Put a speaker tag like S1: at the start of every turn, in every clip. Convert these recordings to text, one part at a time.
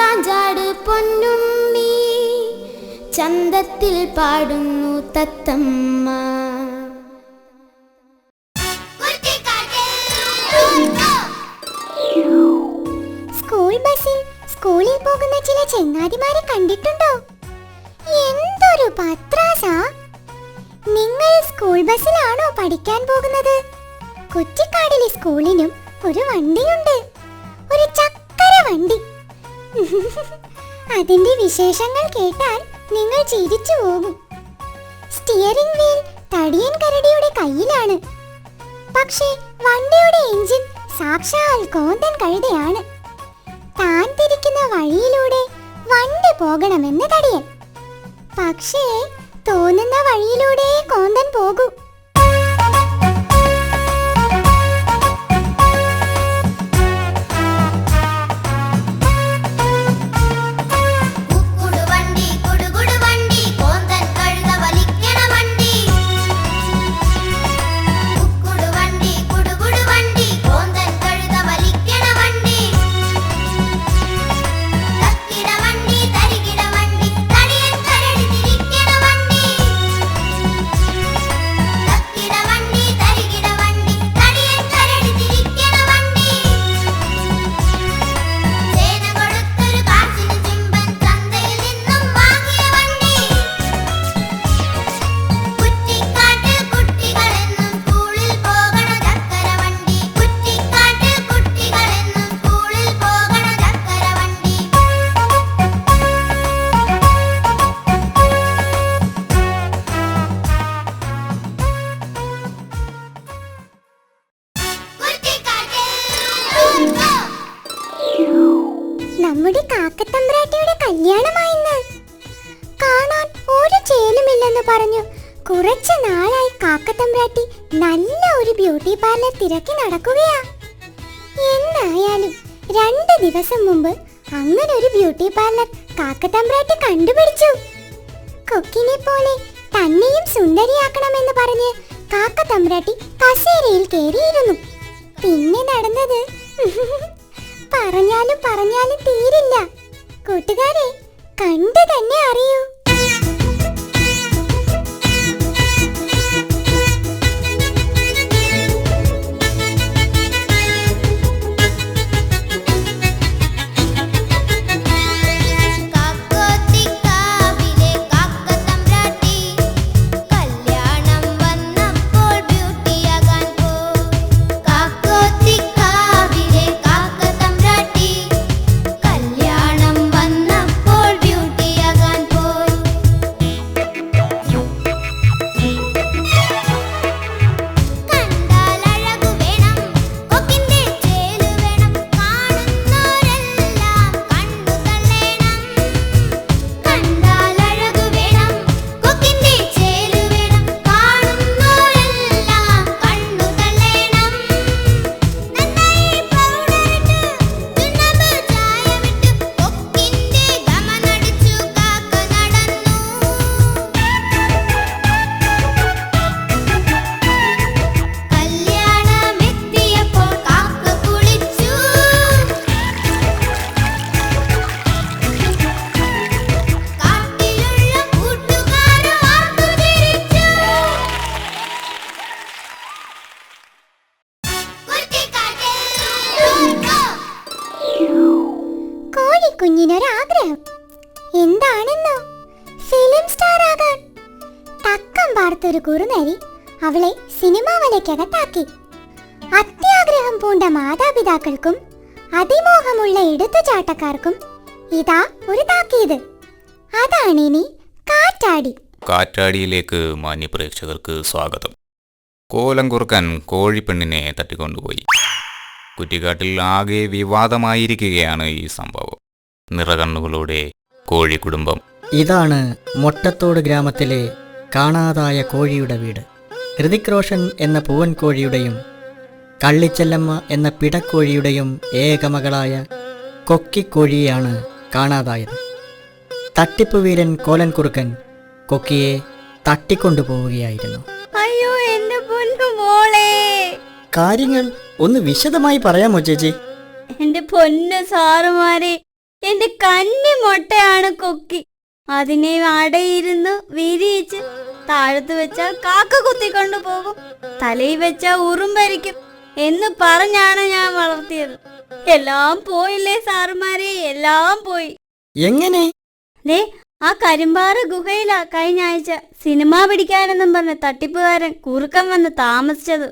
S1: ചാഞ്ചാട് പൊന്നുണ്ണി ചന്തത്തിൽ പാടുന്നു തത്തമ്മ.
S2: സ്കൂൾ ബസ്സിൽ സ്കൂളിൽ പോകുന്ന ചില ചെങ്ങാതിമാരെ കണ്ടിട്ടുണ്ടോ? എന്തൊരു പത്രാസ നിങ്ങൾ സ്കൂൾ ബസ്സിലാണോ പഠിക്കാൻ പോകുന്നത്? കുറ്റിക്കാടിലെ സ്കൂളിനും ഒരു വണ്ടിയുണ്ട്. ഒരു ചക്കര വണ്ടി. അതിന്റെ വിശേഷങ്ങൾ കേട്ടാൽ നിങ്ങൾ ചിരിച്ചു പോകും. സ്റ്റിയറിംഗ് വീൽ തടിയൻ കരടിയുടെ കയ്യിലാണ്. പക്ഷേ വണ്ടിയുടെ എഞ്ചിൻ സാക്ഷാൽ കോന്തൻ കഴുതയാണ്. താൻ തിരിക്കുന്ന വഴിയിലൂടെ വണ്ടി പോകണമെന്ന് തടിയൻ. പക്ഷേ തോന്നുന്ന വഴിയിലൂടെ കോന്തൻ പോകൂ. നല്ല ഒരു ബ്യൂട്ടി പാർലർ തിരക്കി നടക്കുകയാ. എന്തായാലും രണ്ട് ദിവസം മുമ്പ് അങ്ങനെ ഒരു ബ്യൂട്ടി പാർലർ കാക്കത്തമ്പ്രാട്ടി കണ്ടുപിടിച്ചു. കൊക്കിനെ പോലെ തന്നെയും സുന്ദരിയാക്കണമെന്ന് പറഞ്ഞ് കാക്കത്തമ്പ്രാട്ടി കസേരയിൽ കയറിയിരുന്നു. പിന്നെ നടന്നത് പറഞ്ഞാലും പറഞ്ഞാലും തീരില്ല. കൂട്ടുകാരെ കണ്ടു തന്നെ അറിയൂ. പൂണ്ട മാതാപിതാക്കൾക്കും അതിമോഹമുള്ള എടുത്തുചാട്ടക്കാർക്കും ഇതാ ഒരു താക്കീത്. ഇനി കാറ്റാടി.
S3: കാറ്റാടിയിലേക്ക് മാന്യപ്രേക്ഷകർക്ക് സ്വാഗതം. കോലം കുറുക്കാൻ കോഴിപ്പെണ്ണിനെ തട്ടിക്കൊണ്ടുപോയി. കുറ്റിക്കാട്ടിൽ ആകെ വിവാദമായിരിക്കുകയാണ് ഈ സംഭവം. നിറകണ്ണുകളോടെ കോഴി കുടുംബം
S4: ഇതാണ് മൊട്ടത്തോട് ഗ്രാമത്തിലെ കാണാതായ കോഴിയുടെ വീട്. ഹൃതിക് റോഷൻ എന്ന പൂവൻ കോഴിയുടെയും കള്ളിച്ചെല്ലമ്മ എന്ന പിടക്കോഴിയുടെയും ഏകമകളായ കൊക്കിക്കോഴിയെയാണ് കാണാതായത്. തട്ടിപ്പ് വീരൻ കോലൻ കുറുക്കൻ കൊക്കിയെ തട്ടിക്കൊണ്ടുപോവുകയായിരുന്നു.
S1: അയ്യോ എന്റെ പൊന്നു മോളെ.
S4: കാര്യങ്ങൾ ഒന്ന് വിശദമായി പറയാമോ ചേച്ചി?
S1: എന്റെ പൊന്നു സാറുമാരെ എന്റെ കന്നി മുട്ടയാണ് കൊക്കി. അതിനെ അടയിരുന്ന് വിരിയിച്ച് താഴത്ത് വെച്ചാൽ കാക്ക കുത്തിക്കൊണ്ടു പോകും തലയിൽ വെച്ചാൽ ഉറുമ്പരിക്കും. എന്ന് പറഞ്ഞാണ് ഞാൻ വളർത്തിയത്. എല്ലാം പോയില്ലേ സാറുമാരെ? എല്ലാം പോയി.
S4: എങ്ങനെ?
S1: ദേ ആ കരിമ്പാറ ഗുഹയിലാ കഴിഞ്ഞ ആഴ്ച സിനിമ പിടിക്കാനെന്നും പറഞ്ഞ തട്ടിപ്പുകാരൻ കുറുക്കം വന്ന് താമസിച്ചത്.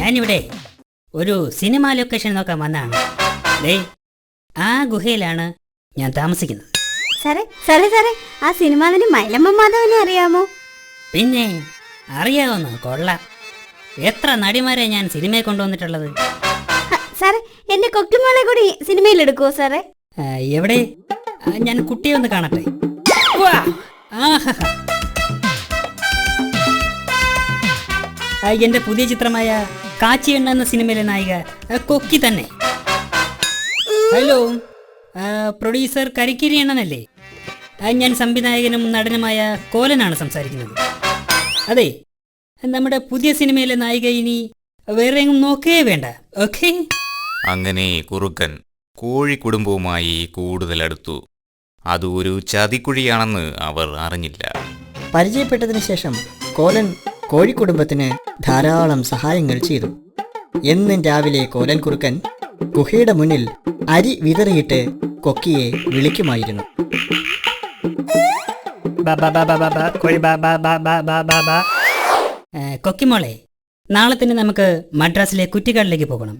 S5: ഞാനിവിടെ ഒരു സിനിമ ലൊക്കേഷൻ നോക്കാൻ വന്നാണ് ദേ ആ ഗുഹയിലാണ് ഞാൻ താമസിക്കുന്നത്.
S1: സാറേ സാറേ സാറേ ആ സിനിമ നടി മൈലമ്മ മാധവനെ അറിയാമോ?
S5: പിന്നെ അറിയാവുന്ന കൊള്ളാം. എത്ര നടിമാരെ ഞാൻ സിനിമ കൊണ്ടുവന്നിട്ടുള്ളത്?
S1: സാറേ എന്റെ കൊക്കുമോളെ കൂടി സിനിമയിൽ എടുക്കുവോ സാറേ?
S5: ആ, എവിടെ? ആ, ഞാൻ കുട്ടിയെ ഒന്ന് കാണട്ടെ. വാ! ആഹാ. ആ, എന്റെ പുതിയ ചിത്രമായ കാച്ചി എണ്ണ എന്ന സിനിമയിലെ നായിക ആ, കൊക്കി തന്നെ. ഹലോ? പ്രൊഡ്യൂസർ കരിക്കിരി എണ്ണനല്ലേ ഞാൻ സംവിധായകനും നടനുമായ കോലനാണ് സംസാരിക്കുന്നത്. അതെ നമ്മുടെ പുതിയ സിനിമയിലെ നായിക ഇനി വേറെ എങ്ങും നോക്കേ വേണ്ട. ഓക്കെ?
S3: അങ്ങനെ കുറുക്കൻ കോഴിക്കുടുംബവുമായി കൂടുതൽ അടുത്തു അത് ഒരു ചതിക്കുഴിയാണെന്ന് അവർ അറിഞ്ഞില്ല.
S4: പരിചയപ്പെട്ടതിന് ശേഷം കോലൻ കോഴിക്കുടുംബത്തിന് ധാരാളം സഹായങ്ങൾ ചെയ്തു. എന്നും രാവിലെ കോലൻ കുറുക്കൻ ഗുഹയുടെ മുന്നിൽ അരി വിതറിയിട്ട് കൊക്കിയെ വിളിക്കുമായിരുന്നു
S5: കൊക്കിമോളെ നാളെ തന്നെ നമുക്ക് മദ്രാസിലെ കുറ്റിക്കാടിലേക്ക് പോകണം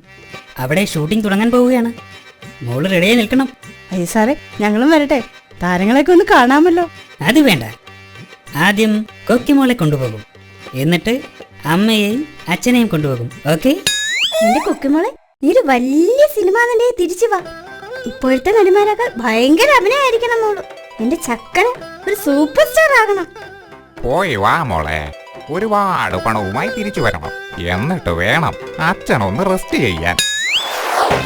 S5: അവിടെ ഷൂട്ടിംഗ് തുടങ്ങാൻ പോവുകയാണ് മോൾ റെഡിയായി നിൽക്കണം
S6: അയ്യ സാറേ ഞങ്ങളും വരട്ടെ താരങ്ങളെയൊക്കെ ഒന്ന് കാണാമല്ലോ
S5: അത് വേണ്ട ആദ്യം കൊക്കിമോളെ കൊണ്ടുപോകും എന്നിട്ട് അമ്മയെയും അച്ഛനെയും കൊണ്ടുപോകും ഓക്കെ
S1: എന്റെ കൊക്കിമോളെ നീ ഒരു വലിയ സിനിമ തന്നെ തിരിച്ചു വാ ഇപ്പോഴത്തെ നടിമാരൊക്കെ ഭയങ്കര അഭിനയായിരിക്കണം മോൾ എന്റെ ചക്കന് ഒരു സൂപ്പർ സ്റ്റാർ ആകണം.
S7: പോയി വാ മോളെ. ഒരുപാട് പണവുമായി തിരിച്ചു വരണം. എന്നിട്ട് വേണം അച്ഛനൊന്ന് റെസ്റ്റ് ചെയ്യാൻ.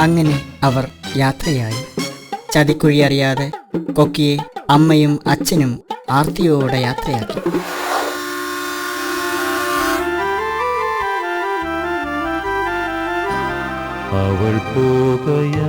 S4: അങ്ങനെ അവർ യാത്രയായി. ചതിക്കുഴി അറിയാതെ കൊക്കിയെ അമ്മയും അച്ഛനും ആർത്തിയോടെ യാത്രയാക്കി.
S8: അവൾ പോകയാ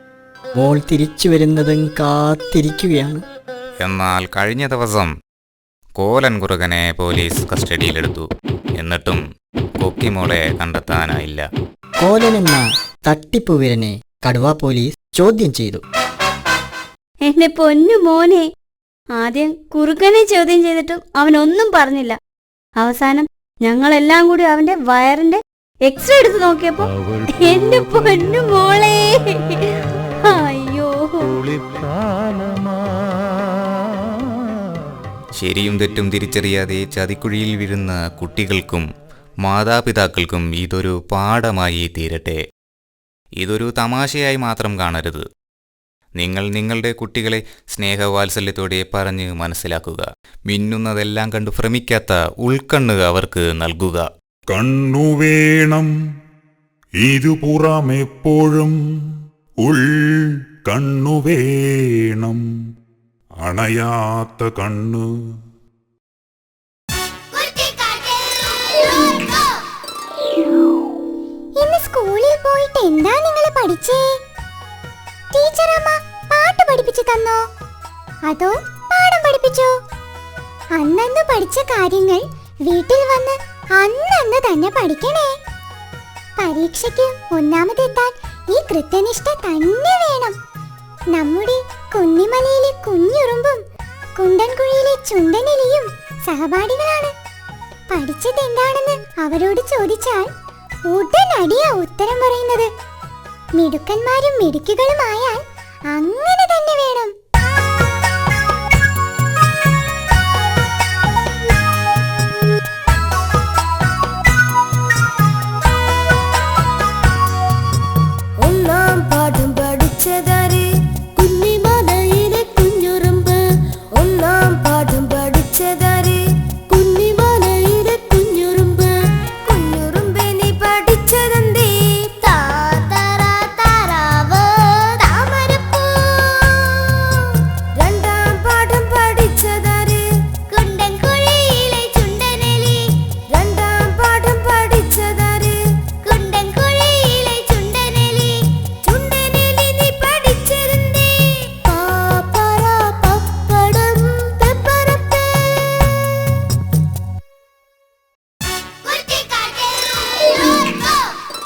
S4: മോൾ തിരിച്ചു വരുന്നതും കാത്തിരിക്കുകയാണ്.
S3: എന്നാൽ കഴിഞ്ഞ ദിവസം കോലൻ കുറുകനെ പോലീസ് കസ്റ്റഡിയിലെടുത്തു. എന്നിട്ടും കൊക്കിമോളെ കണ്ടെത്താനായില്ല.
S4: കോലൻ എന്ന തട്ടിപ്പുവിരനെ കടുവ പോലീസ് ചോദ്യം ചെയ്തു.
S1: എന്റെ പൊന്നു മോനെ ആദ്യം കുറുക്കനെ ചോദ്യം ചെയ്തിട്ടും അവൻ ഒന്നും പറഞ്ഞില്ല. അവസാനം ഞങ്ങളെല്ലാം കൂടി അവന്റെ വയറിന്റെ എക്സ്റേ എടുത്ത് നോക്കിയപ്പോ എന്റെ പൊന്നു മോളെ.
S3: ശരിയും തെറ്റും തിരിച്ചറിയാതെ ചതിക്കുഴിയിൽ വീഴുന്ന കുട്ടികൾക്കും മാതാപിതാക്കൾക്കും ഇതൊരു പാഠമായി തീരട്ടെ. ഇതൊരു തമാശയായി മാത്രം കാണരുത്. നിങ്ങൾ നിങ്ങളുടെ കുട്ടികളെ സ്നേഹവാത്സല്യത്തോടെ പറഞ്ഞ് മനസ്സിലാക്കുക. മിന്നുന്നതെല്ലാം കണ്ടു ഭ്രമിക്കാത്ത ഉൾക്കണ്ണ് അവർക്ക് നൽകുക.
S9: കണ്ണു വേണം. ഇരുപുറമെപ്പോഴും ഉൾ കണ്ണു വേണം. അണയാത്ത കണ്ണു.
S2: സ്കൂളിൽ പോയിട്ട് എന്താ നിങ്ങൾ പഠിച്ചേ? ടീച്ചറമ്മ പാട്ട് പഠിപ്പിച്ചു തന്നോ? അതോ പാഠം പഠിപ്പിച്ചോ? അന്നന്ന് പഠിച്ച കാര്യങ്ങൾ വീട്ടിൽ വന്ന് അന്നന്ന് തന്നെ പഠിക്കണേ. പരീക്ഷയ്ക്ക് ഒന്നാമതെത്താൻ ഈ കൃത്യനിഷ്ഠ തന്നെ വേണം. നമ്മുടെ കുന്നിമലയിലെ കുഞ്ഞുറുമ്പും കുണ്ടൻകുഴിയിലെ ചുണ്ടനെലിയും സഹപാഠികളാണ്. പഠിച്ചത് എന്താണെന്ന് അവരോട് ചോദിച്ചാൽ ഉടനടിയാ ഉത്തരം പറയുന്നത്. മിടുക്കന്മാരും മിടുക്കുകളുമായാൽ അങ്ങനെ